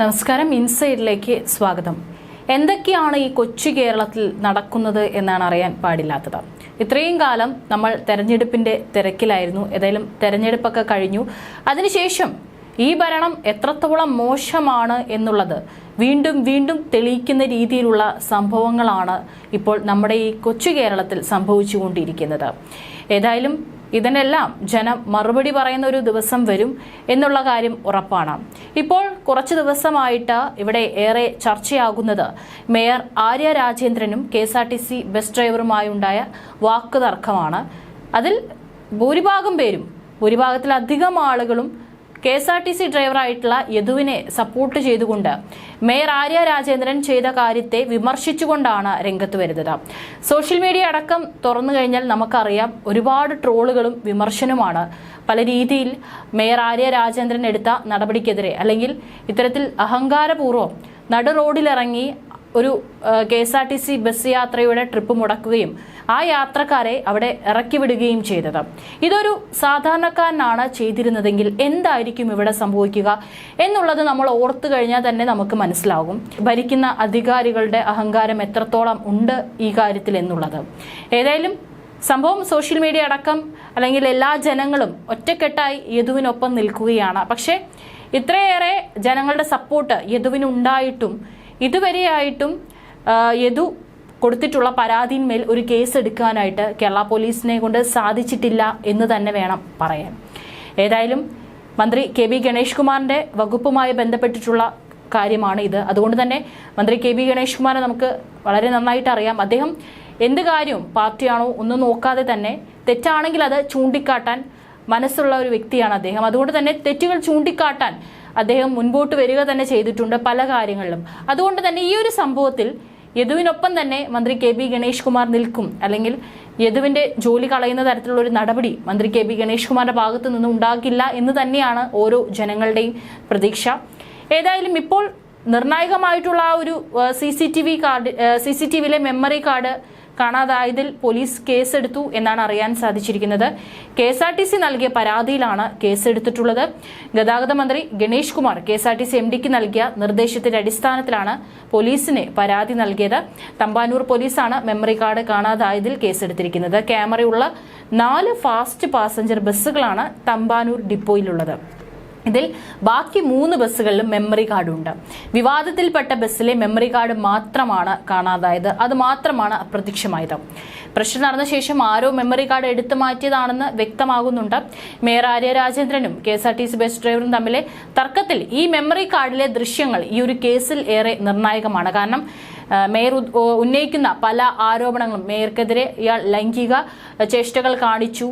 നമസ്കാരം. ഇൻസൈഡിലേക്ക് സ്വാഗതം. എന്തൊക്കെയാണ് ഈ കൊച്ചു കേരളത്തിൽ നടക്കുന്നത് എന്നാണ് അറിയാൻ പാടില്ലാത്തത്. ഇത്രയും കാലം നമ്മൾ തെരഞ്ഞെടുപ്പിന്റെ തിരക്കിലായിരുന്നു. ഏതായാലും തെരഞ്ഞെടുപ്പൊക്കെ കഴിഞ്ഞു. അതിനുശേഷം ഈ ഭരണം എത്രത്തോളം മോശമാണ് എന്നുള്ളത് വീണ്ടും വീണ്ടും തെളിയിക്കുന്ന രീതിയിലുള്ള സംഭവങ്ങളാണ് ഇപ്പോൾ നമ്മുടെ ഈ കൊച്ചു കേരളത്തിൽ സംഭവിച്ചുകൊണ്ടിരിക്കുന്നത്. ഏതായാലും ഇതിനെല്ലാം ജനം മറുപടി പറയുന്ന ഒരു ദിവസം വരും എന്നുള്ള കാര്യം ഉറപ്പാണ്. ഇപ്പോൾ കുറച്ച് ദിവസമായിട്ട് ഇവിടെ ഏറെ ചർച്ചയാകുന്നത് mayor Arya രാജേന്ദ്രനും K S R T C bus ഡ്രൈവറുമായുണ്ടായ വാക്കുതർക്കമാണ് അതിൽ ഭൂരിഭാഗം പേരും ഭൂരിഭാഗത്തിലധികം ആളുകളും K S R T C ഡ്രൈവറായിട്ടുള്ള യദുവിനെ സപ്പോർട്ട് ചെയ്തുകൊണ്ട് മേയർ ആര്യ രാജേന്ദ്രൻ ചെയ്ത കാര്യത്തെ വിമർശിച്ചുകൊണ്ടാണ് രംഗത്ത് വരുന്നത്. സോഷ്യൽ മീഡിയ അടക്കം തുറന്നു കഴിഞ്ഞാൽ നമുക്കറിയാം ഒരുപാട് ട്രോളുകളും വിമർശനവുമാണ്. പല രീതിയിൽ മേയർ ആര്യ രാജേന്ദ്രൻ എടുത്ത നടപടിക്കെതിരെ അല്ലെങ്കിൽ ഇത്തരത്തിൽ അഹങ്കാരപൂർവം നടു റോഡിലിറങ്ങി ഒരു K S R T C bus യാത്രയുടെ ട്രിപ്പ് മുടക്കുകയും ആ യാത്രക്കാരെ അവിടെ ഇറക്കിവിടുകയും ചെയ്തത്. ഇതൊരു സാധാരണക്കാരനാണ് ചെയ്തിരുന്നതെങ്കിൽ എന്തായിരിക്കും ഇവിടെ സംഭവിക്കുക എന്നുള്ളത് നമ്മൾ ഓർത്തു കഴിഞ്ഞാൽ തന്നെ നമുക്ക് മനസ്സിലാകും. ഭരിക്കുന്ന അധികാരികളുടെ അഹങ്കാരം എത്രത്തോളം ഉണ്ട് ഈ കാര്യത്തിൽ എന്നുള്ളത്. ഏതായാലും സംഭവം സോഷ്യൽ മീഡിയ അടക്കം അല്ലെങ്കിൽ എല്ലാ ജനങ്ങളും ഒറ്റക്കെട്ടായി യദുവിനൊപ്പം നിൽക്കുകയാണ്. പക്ഷേ ഇത്രയേറെ ജനങ്ങളുടെ സപ്പോർട്ട് യദുവിനുണ്ടായിട്ടും ഇതുവരെയായിട്ടും യദു കൊടുത്തിട്ടുള്ള പരാതിന്മേൽ ഒരു കേസ് എടുക്കാനായിട്ട് കേരള പോലീസിനെ കൊണ്ട് സാധിച്ചിട്ടില്ല എന്ന് തന്നെ വേണം പറയാൻ. ഏതായാലും മന്ത്രി കെ ബി ഗണേഷ് കുമാറിന്റെ വകുപ്പുമായി ബന്ധപ്പെട്ടിട്ടുള്ള കാര്യമാണ് ഇത്. അതുകൊണ്ട് തന്നെ മന്ത്രി കെ ബി ഗണേഷ് കുമാറെ നമുക്ക് വളരെ നന്നായിട്ട് അറിയാം. അദ്ദേഹം എന്ത് കാര്യവും പാർട്ടിയാണോ ഒന്നും നോക്കാതെ തന്നെ തെറ്റാണെങ്കിൽ അത് ചൂണ്ടിക്കാട്ടാൻ മനസ്സുള്ള ഒരു വ്യക്തിയാണ് അദ്ദേഹം. അതുകൊണ്ട് തന്നെ തെറ്റുകൾ ചൂണ്ടിക്കാട്ടാൻ അദ്ദേഹം മുൻപോട്ട് വരിക തന്നെ ചെയ്തിട്ടുണ്ട് പല കാര്യങ്ങളിലും. അതുകൊണ്ട് തന്നെ ഈ ഒരു സംഭവത്തിൽ യദുവിനൊപ്പം തന്നെ മന്ത്രി കെ ബി ഗണേഷ് കുമാർ നിൽക്കും. അല്ലെങ്കിൽ യദുവിന്റെ ജോലി കളയുന്ന തരത്തിലുള്ള ഒരു നടപടി മന്ത്രി കെ ബി ഗണേഷ് കുമാറിന്റെ ഭാഗത്തു നിന്നും ഉണ്ടാകില്ല എന്ന് തന്നെയാണ് ഓരോ ജനങ്ങളുടെയും പ്രതീക്ഷ. ഏതായാലും ഇപ്പോൾ നിർണായകമായിട്ടുള്ള ആ ഒരു C C T V card C C T വിയിലെ മെമ്മറി കാർഡ് കാണാതായതിൽ പോലീസ് കേസെടുത്തു എന്നാണ് അറിയാൻ സാധിച്ചിരിക്കുന്നത്. K S R T C നൽകിയ പരാതിയിലാണ് കേസെടുത്തിട്ടുള്ളത്. ഗതാഗത മന്ത്രി Ganesh Kumar K S R T C M ഡിക്ക് നൽകിയ നിർദ്ദേശത്തിന്റെ അടിസ്ഥാനത്തിലാണ് പോലീസിന് പരാതി നൽകിയത്. തമ്പാനൂർ പോലീസാണ് മെമ്മറി കാർഡ് കാണാതായതിൽ കേസെടുത്തിരിക്കുന്നത്. ക്യാമറയുള്ള നാല് ഫാസ്റ്റ് പാസഞ്ചർ ബസ്സുകളാണ് തമ്പാനൂർ ഡിപ്പോയിലുള്ളത്. ഇതിൽ ബാക്കി മൂന്ന് ബസ്സുകളിലും മെമ്മറി കാർഡ് ഉണ്ട്. വിവാദത്തിൽപ്പെട്ട ബസ്സിലെ മെമ്മറി കാർഡ് മാത്രമാണ് കാണാതായത്. അത് മാത്രമാണ് അപ്രത്യക്ഷമായത്. പ്രശ്നം നടന്ന ശേഷം ആരോ മെമ്മറി കാർഡ് എടുത്തു മാറ്റിയതാണെന്ന് വ്യക്തമാകുന്നുണ്ട്. Mayor Arya രാജേന്ദ്രനും K S R T C bus ഡ്രൈവറും തമ്മിലെ തർക്കത്തിൽ ഈ മെമ്മറി കാർഡിലെ ദൃശ്യങ്ങൾ ഈ ഒരു കേസിൽ ഏറെ നിർണായകമാണ്. കാരണം മേയർ ഉന്നയിക്കുന്ന പല ആരോപണങ്ങളും. മേയർക്കെതിരെ ഇയാൾ ലൈംഗിക ചേഷ്ടകൾ കാണിച്ചു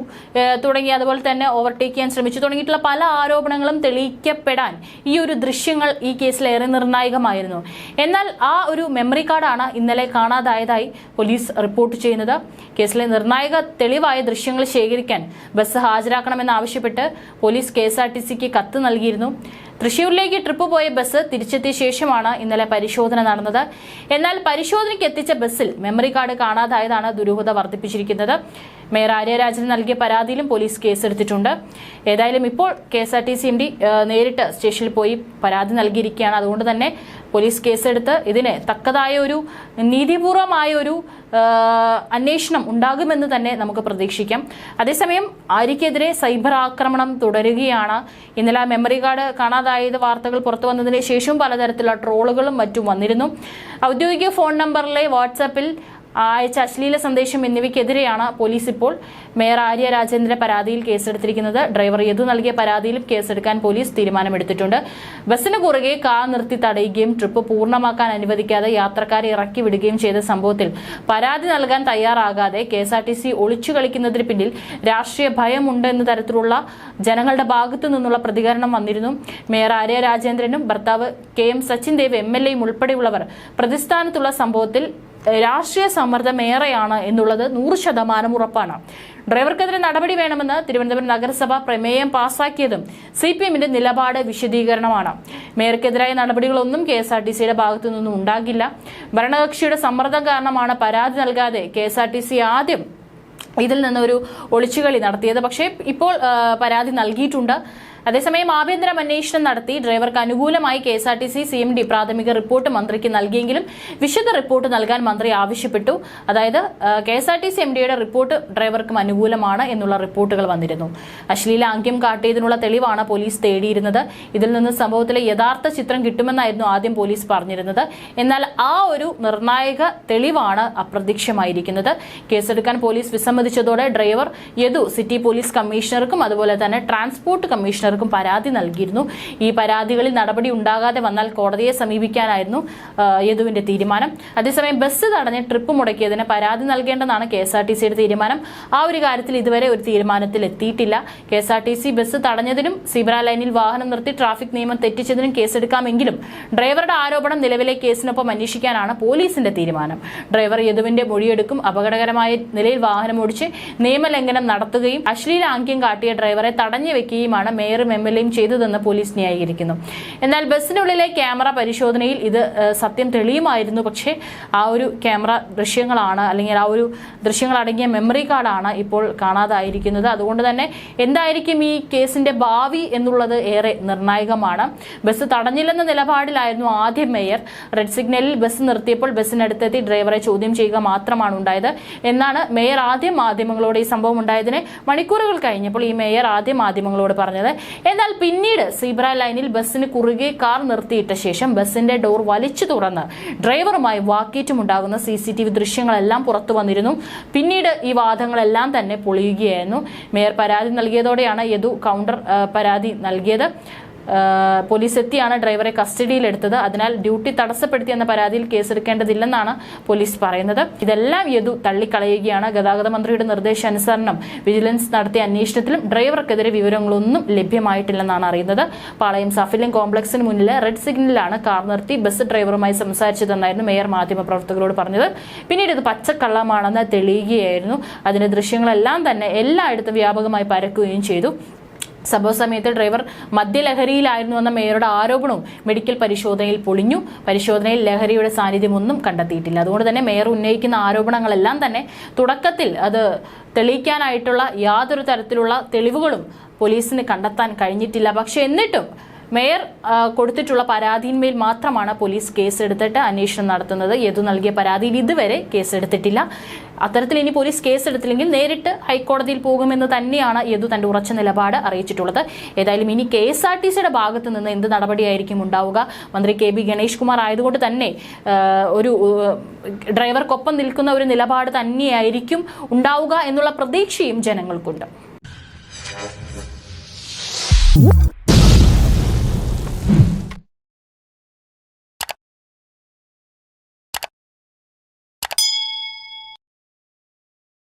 തുടങ്ങി അതുപോലെ തന്നെ ഓവർടേക്ക് ചെയ്യാൻ ശ്രമിച്ചു. തുടങ്ങിയിട്ടുള്ള പല ആരോപണങ്ങളും തെളിയിക്കപ്പെടാൻ ഈ ഒരു ദൃശ്യങ്ങൾ ഈ കേസിൽ ഏറെ നിർണായകമായിരുന്നു. എന്നാൽ ആ ഒരു മെമ്മറി കാർഡാണ് ഇന്നലെ കാണാതായതായി പോലീസ് റിപ്പോർട്ട് ചെയ്യുന്നത്. കേസിലെ നിർണായക തെളിവായ ദൃശ്യങ്ങൾ ശേഖരിക്കാൻ ബസ് ഹാജരാക്കണമെന്നാവശ്യപ്പെട്ട് പോലീസ് കെ കത്ത് നൽകിയിരുന്നു. തൃശൂരിലേക്ക് ട്രിപ്പ് പോയ ബസ് തിരിച്ചെത്തിയ ശേഷമാണ് ഇന്നലെ പരിശോധന നടന്നത്. എന്നാൽ പരിശോധനയ്ക്ക് എത്തിച്ച ബസ്സിൽ മെമ്മറി കാർഡ് കാണാതായതാണ് ദുരൂഹത വർദ്ധിപ്പിച്ചിരിക്കുന്നത്. മേയർ ആര്യരാജന് നൽകിയ പരാതിയിലും പോലീസ് കേസെടുത്തിട്ടുണ്ട്. ഏതായാലും ഇപ്പോൾ K S R T C M D നേരിട്ട് സ്റ്റേഷനിൽ പോയി പരാതി നൽകിയിരിക്കുകയാണ്. അതുകൊണ്ട് തന്നെ പോലീസ് കേസെടുത്ത് ഇതിന് തക്കതായ ഒരു നീതിപൂർവമായ ഒരു അന്വേഷണം ഉണ്ടാകുമെന്ന് തന്നെ നമുക്ക് പ്രതീക്ഷിക്കാം. അതേസമയം ആര്യക്കെതിരെ സൈബർ ആക്രമണം തുടരുകയാണ്. ഇന്നലെ മെമ്മറി കാർഡ് കാണാതായത് വാർത്തകൾ പുറത്തു വന്നതിന് ശേഷവും പലതരത്തിലുള്ള ട്രോളുകളും മറ്റും വന്നിരുന്നു. ഔദ്യോഗിക ഫോൺ നമ്പറിലെ വാട്സാപ്പിൽ അയച്ച അശ്ലീല സന്ദേശം എന്നിവയ്ക്കെതിരെയാണ് പോലീസ് ഇപ്പോൾ മേയർ ആര്യ രാജേന്ദ്ര പരാതിയിൽ കേസെടുത്തിരിക്കുന്നത്. ഡ്രൈവർ യദു നൽകിയ പരാതിയിലും കേസെടുക്കാൻ പോലീസ് തീരുമാനമെടുത്തിട്ടുണ്ട്. ബസ്സിന് കുറുകെ കാർ നിർത്തി തടയുകയും ട്രിപ്പ് പൂർണമാക്കാൻ അനുവദിക്കാതെ യാത്രക്കാരെ ഇറക്കി വിടുകയും ചെയ്ത സംഭവത്തിൽ പരാതി നൽകാൻ തയ്യാറാകാതെ K S R T C ഒളിച്ചു കളിക്കുന്നതിന് പിന്നിൽ രാഷ്ട്രീയ ഭയമുണ്ട് എന്ന തരത്തിലുള്ള ജനങ്ങളുടെ ഭാഗത്തു നിന്നുള്ള പ്രതികരണം വന്നിരുന്നു. മേയർ ആര്യ രാജേന്ദ്രനും ഭർത്താവ് K M Sachin Dev M L എയും ഉൾപ്പെടെയുള്ളവർ പ്രതിസ്ഥാനത്തുള്ള സംഭവത്തിൽ രാഷ്ട്രീയ സമ്മർദ്ദം ഏറെയാണ് എന്നുള്ളത് നൂറ് ശതമാനം ഉറപ്പാണ്. ഡ്രൈവർക്കെതിരെ നടപടി വേണമെന്ന് തിരുവനന്തപുരം നഗരസഭ പ്രമേയം പാസാക്കിയതും സി പി എമ്മിന്റെ നിലപാട് വിശദീകരണമാണ്. മേയർക്കെതിരായ നടപടികളൊന്നും കെ എസ് ആർ ടി സിയുടെ ഭാഗത്തു നിന്നും ഉണ്ടാകില്ല. ഭരണകക്ഷിയുടെ സമ്മർദ്ദം കാരണമാണ് പരാതി നൽകാതെ K S R T C ആദ്യം ഇതിൽ നിന്നൊരു ഒളിച്ചുകളി നടത്തിയത്. പക്ഷേ ഇപ്പോൾ പരാതി നൽകിയിട്ടുണ്ട്. അതേസമയം ആഭ്യന്തരം അന്വേഷണം നടത്തി ഡ്രൈവർക്ക് അനുകൂലമായി K S C M D പ്രാഥമിക റിപ്പോർട്ട് മന്ത്രിക്ക് നൽകിയെങ്കിലും വിശദ റിപ്പോർട്ട് നൽകാൻ മന്ത്രി ആവശ്യപ്പെട്ടു. അതായത് കെ എസ് എം ഡിയുടെ റിപ്പോർട്ട് ഡ്രൈവർക്കും അനുകൂലമാണ് എന്നുള്ള റിപ്പോർട്ടുകൾ വന്നിരുന്നു. അശ്ലീല ആംഗ്യം കാട്ടിയതിനുള്ള തെളിവാണ് പോലീസ് തേടിയിരുന്നത്. ഇതിൽ നിന്ന് സംഭവത്തിലെ യഥാർത്ഥ ചിത്രം കിട്ടുമെന്നായിരുന്നു ആദ്യം പോലീസ് പറഞ്ഞിരുന്നത്. എന്നാൽ ആ ഒരു നിർണായക തെളിവാണ് അപ്രത്യക്ഷമായിരിക്കുന്നത്. കേസെടുക്കാൻ പോലീസ് വിസമ്മതിച്ചതോടെ ഡ്രൈവർ യദു സിറ്റി പോലീസ് കമ്മീഷണർക്കും അതുപോലെ തന്നെ ട്രാൻസ്പോർട്ട് കമ്മീഷണർക്കും പരാതി നൽകിയിരുന്നു. ഈ പരാതികളിൽ നടപടി ഉണ്ടാകാതെ വന്നാൽ കോടതിയെ സമീപിക്കാനായിരുന്നു യദുവിന്റെ തീരുമാനം. അതേസമയം ബസ് തടഞ്ഞ് ട്രിപ്പ് മുടക്കിയതിന് പരാതി നൽകേണ്ടെന്നാണ് കെ എസ് ആർ ടി സിയുടെ തീരുമാനം. ആ ഒരു കാര്യത്തിൽ ഇതുവരെ ഒരു തീരുമാനത്തിൽ എത്തിയിട്ടില്ല. K S R T C bus തടഞ്ഞതിനും zebra ലൈനിൽ വാഹനം നിർത്തി ട്രാഫിക് നിയമം തെറ്റിച്ചതിനും കേസെടുക്കാമെങ്കിലും ഡ്രൈവറുടെ ആരോപണം നിലവിലെ കേസിനൊപ്പം അന്വേഷിക്കാനാണ് പോലീസിന്റെ തീരുമാനം. ഡ്രൈവർ യദുവിന്റെ മൊഴിയെടുക്കും അപകടകരമായ നിലയിൽ വാഹനം ഓടിച്ച് നിയമലംഘനം നടത്തുകയും അശ്ലീലാംഗ്യം കാട്ടിയ ഡ്രൈവറെ തടഞ്ഞു വെക്കുകയുമാണ് മേയറും എം എൽ എയും ചെയ്തതെന്ന് പോലീസ് ന്യായീകരിക്കുന്നു. എന്നാൽ ബസ്സിനുള്ളിലെ ക്യാമറ പരിശോധനയിൽ ഇത് സത്യം തെളിയുമായിരുന്നു. പക്ഷേ ആ ഒരു ക്യാമറ ദൃശ്യങ്ങളാണ് അല്ലെങ്കിൽ ആ ഒരു ദൃശ്യങ്ങൾ അടങ്ങിയ മെമ്മറി കാർഡാണ് ഇപ്പോൾ കാണാതായിരിക്കുന്നത്. അതുകൊണ്ട് തന്നെ എന്തായിരിക്കും ഈ കേസിന്റെ ഭാവി എന്നുള്ളത് ഏറെ നിർണായകമാണ്. ബസ് തടഞ്ഞില്ലെന്ന നിലപാടിലായിരുന്നു ആദ്യം മേയർ. റെഡ് സിഗ്നലിൽ ബസ് നിർത്തിയപ്പോൾ ബസ്സിനടുത്തെത്തി ഡ്രൈവറെ ചോദ്യം ചെയ്യുക മാത്രമാണ് ഉണ്ടായത്. എന്നാണ് മേയർ ആദ്യം മാധ്യമങ്ങളോട് ഈ സംഭവം ഉണ്ടായതിന് മണിക്കൂറുകൾ കഴിഞ്ഞപ്പോൾ ഈ മേയർ ആദ്യം മാധ്യമങ്ങളോട് പറഞ്ഞത്. എന്നാൽ പിന്നീട് സീബ്ര ലൈനിൽ ബസ്സിന് കുറുകെ കാർ നിർത്തിയിട്ട ശേഷം ബസ്സിന്റെ ഡോർ വലിച്ചു തുറന്ന് ഡ്രൈവറുമായി വാക്കേറ്റുമുണ്ടാകുന്ന സി സി ടി വി ദൃശ്യങ്ങളെല്ലാം പുറത്തു വന്നിരുന്നു. പിന്നീട് ഈ വാദങ്ങളെല്ലാം തന്നെ പൊളിയുകയായിരുന്നു. മേയർ പരാതി നൽകിയതോടെയാണ് യദു കൗണ്ടർ പരാതി നൽകിയത്. പോലീസ് എത്തിയാണ് ഡ്രൈവറെ കസ്റ്റഡിയിലെടുത്തത്. അതിനാൽ ഡ്യൂട്ടി തടസ്സപ്പെടുത്തി എന്ന പരാതിയിൽ കേസെടുക്കേണ്ടതില്ലെന്നാണ് പോലീസ് പറയുന്നത്. ഇതെല്ലാം യദു തള്ളിക്കളയുകയാണ്. ഗതാഗത മന്ത്രിയുടെ നിർദ്ദേശാനുസരണം വിജിലൻസ് നടത്തിയ അന്വേഷണത്തിലും ഡ്രൈവർക്കെതിരെ വിവരങ്ങളൊന്നും ലഭ്യമായിട്ടില്ലെന്നാണ് അറിയുന്നത്. പാളയം സഫിലിംഗ് കോംപ്ലക്സിന് മുന്നിലെ റെഡ് സിഗ്നലിലാണ് കാർ നിർത്തി ബസ് ഡ്രൈവറുമായി സംസാരിച്ചതെന്നായിരുന്നു മേയർ മാധ്യമപ്രവർത്തകരോട് പറഞ്ഞത്. പിന്നീട് ഇത് പച്ചക്കള്ളമാണെന്ന് തെളിയുകയായിരുന്നു. അതിന്റെ ദൃശ്യങ്ങളെല്ലാം തന്നെ എല്ലായിടത്തും വ്യാപകമായി പരക്കുകയും ചെയ്തു. സംഭവ സമയത്ത് ഡ്രൈവർ മദ്യലഹരിയിലായിരുന്നു എന്ന മേയറുടെ ആരോപണവും മെഡിക്കൽ പരിശോധനയിൽ പൊളിഞ്ഞു. പരിശോധനയിൽ ലഹരിയുടെ സാന്നിധ്യമൊന്നും കണ്ടെത്തിയിട്ടില്ല. അതുകൊണ്ട് തന്നെ മേയർ ഉന്നയിക്കുന്ന ആരോപണങ്ങളെല്ലാം തന്നെ തുടക്കത്തിൽ അത് തെളിയിക്കാനായിട്ടുള്ള യാതൊരു തരത്തിലുള്ള തെളിവുകളും പോലീസിന് കണ്ടെത്താൻ കഴിഞ്ഞിട്ടില്ല. പക്ഷെ എന്നിട്ടും മേയർ കൊടുത്തിട്ടുള്ള പരാതിയിന്മേൽ മാത്രമാണ് പോലീസ് കേസെടുത്തിട്ട് അന്വേഷണം നടത്തുന്നത്. യദു നൽകിയ പരാതിയിൽ ഇതുവരെ കേസെടുത്തിട്ടില്ല. അത്തരത്തിൽ ഇനി പോലീസ് കേസെടുത്തില്ലെങ്കിൽ നേരിട്ട് ഹൈക്കോടതിയിൽ പോകുമെന്ന് തന്നെയാണ് യദു തന്റെ ഉറച്ച നിലപാട് അറിയിച്ചിട്ടുള്ളത്. ഏതായാലും ഇനി കെ എസ് ആർ ടി സിയുടെ ഭാഗത്ത് നിന്ന് എന്ത് നടപടിയായിരിക്കും ഉണ്ടാവുക? മന്ത്രി കെ ബി ഗണേഷ് കുമാർ ആയതുകൊണ്ട് തന്നെ ഒരു ഡ്രൈവർക്കൊപ്പം നിൽക്കുന്ന ഒരു നിലപാട് തന്നെയായിരിക്കും ഉണ്ടാവുക എന്നുള്ള പ്രതീക്ഷയും ജനങ്ങൾക്കുണ്ട്.